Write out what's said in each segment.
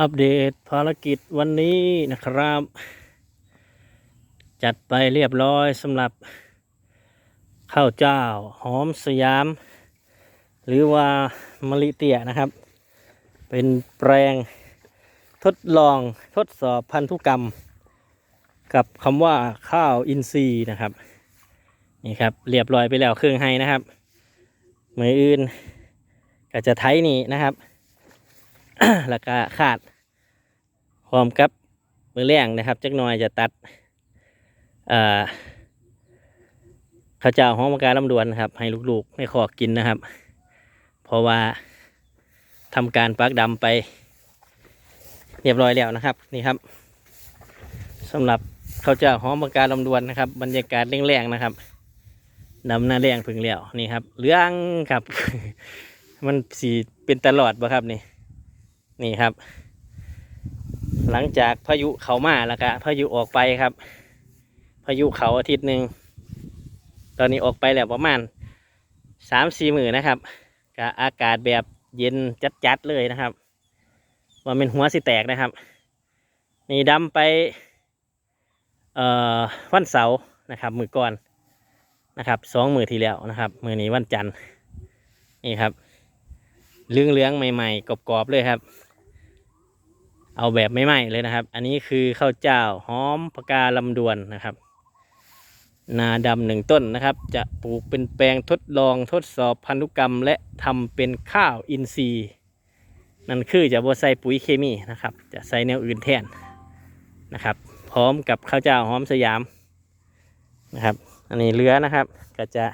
อัปเดตภารกิจวันนี้นะครับ จัดไปเรียบร้อยสำหรับ ข้าวเจ้าหอมสยาม หรือว่ามะลิเตียนะครับ เป็นแปลงทดลองทดสอบพันธุกรรม กับคำว่าข้าวอินทรีย์นะครับ นี่ครับเรียบร้อยไปแล้วเครื่องให้นะครับ มืออื่นก็จะไทยนี่นะครับ แล้วก็ขาดพร้อมกับมือแรงนะครับจักหน่อยจะตัดข้าวเจ้าหอมปากกาลำดวนนะครับ ให้ลูกๆไม่ขอกินนะครับ เพราะว่าทำการปักดำไป เรียบร้อยแล้วนะครับ นี่ครับสำหรับข้าวเจ้าหอมปากกาลำดวนนะครับ บรรยากาศแรงๆนะครับดำหน้าแรงพึ่งแล้วนี่ครับเหลืองครับ มันสีเป็นตลอดบ่ครับนี่ นี่ครับ หลังจากพายุเขามาแล้วก็พายุออกไปครับ พายุเขาอาทิตย์หนึ่งตอนนี้ออกไปแล้วประมาณสามสี่หมื่นนะครับกับอากาศแบบเย็นจัดๆเลยนะครับ ว่าเป็นหัวสิแตกนะครับ นี่ดำไปเอ่อวันเสาร์นะครับ มือก่อนนะครับสองมือทีแล้วนะครับ มือนี้วันจันทร์นี่ครับเลื้องเลื้องๆใหม่ๆกรอบๆเลยครับ เอาแบบไม่ไหม้เลยนะครับ อันนี้คือข้าวเจ้าหอมปากาลำดวนนะครับ นาดำหนึ่งต้นนะครับ จะปลูกเป็นแปลงทดลองทดสอบพันธุกรรม และทำเป็นข้าวอินทรีย์ นั่นคือจะบ่ใส่ปุ๋ยเคมีนะครับ จะใส่แนวอื่นแทนนะครับ พร้อมกับข้าวเจ้าหอมสยามนะครับ อันนี้เรือนะครับ ก็จะ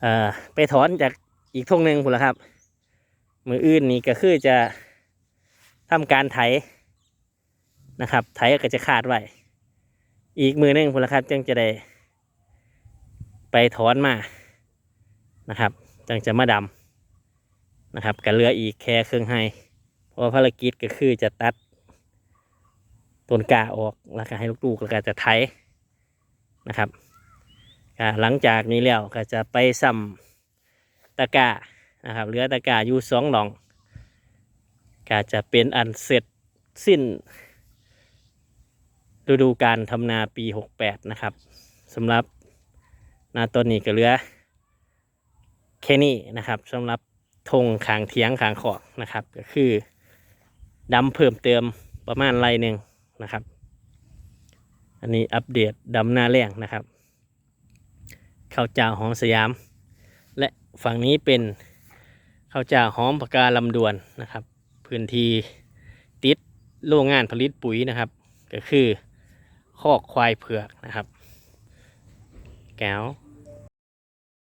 เอ่อไปถอนจากอีกทงหนึ่งพุ่นละครับ มืออื่นนี่ก็คือจะ ทำการไถนะครับ ไถก็จะขาดไว้ อีกมือหนึงพลครับจึงจะได้ ไปถอนมานะครับจึงจะมาดำนะครับกับเรืออีกแค่เครื่องให้ เพราะว่าภารกิจก็คือจะตัดต้นกาออกแล้วก็ให้ลูกๆแล้วก็จะไถนะครับหลังจากนี้แล้วก็จะไปซ้ำตะกานะครับเหลือตะกาอยู่สองหลอง ก็จะเป็นอันเสร็จสิ้น ฤดูการทำนาปี 68 นะครับสำหรับนาต้นนี้ก็เหลือแค่นี้นะครับสำหรับธงขางเทียงขางขอกนะครับ ก็คือดำเพิ่มเติมประมาณไรหนึ่งนะครับ อันนี้อัปเดตดำหน้าแรงนะครับ ข้าวเจ้าของสยาม และฝั่งนี้เป็นข้าวเจ้าหอมปากกาลำดวนนะครับ พื้นที่ติดโรงงานผลิตปุ๋ยนะครับ ก็คือคอกควายเผือกนะครับ แก้ว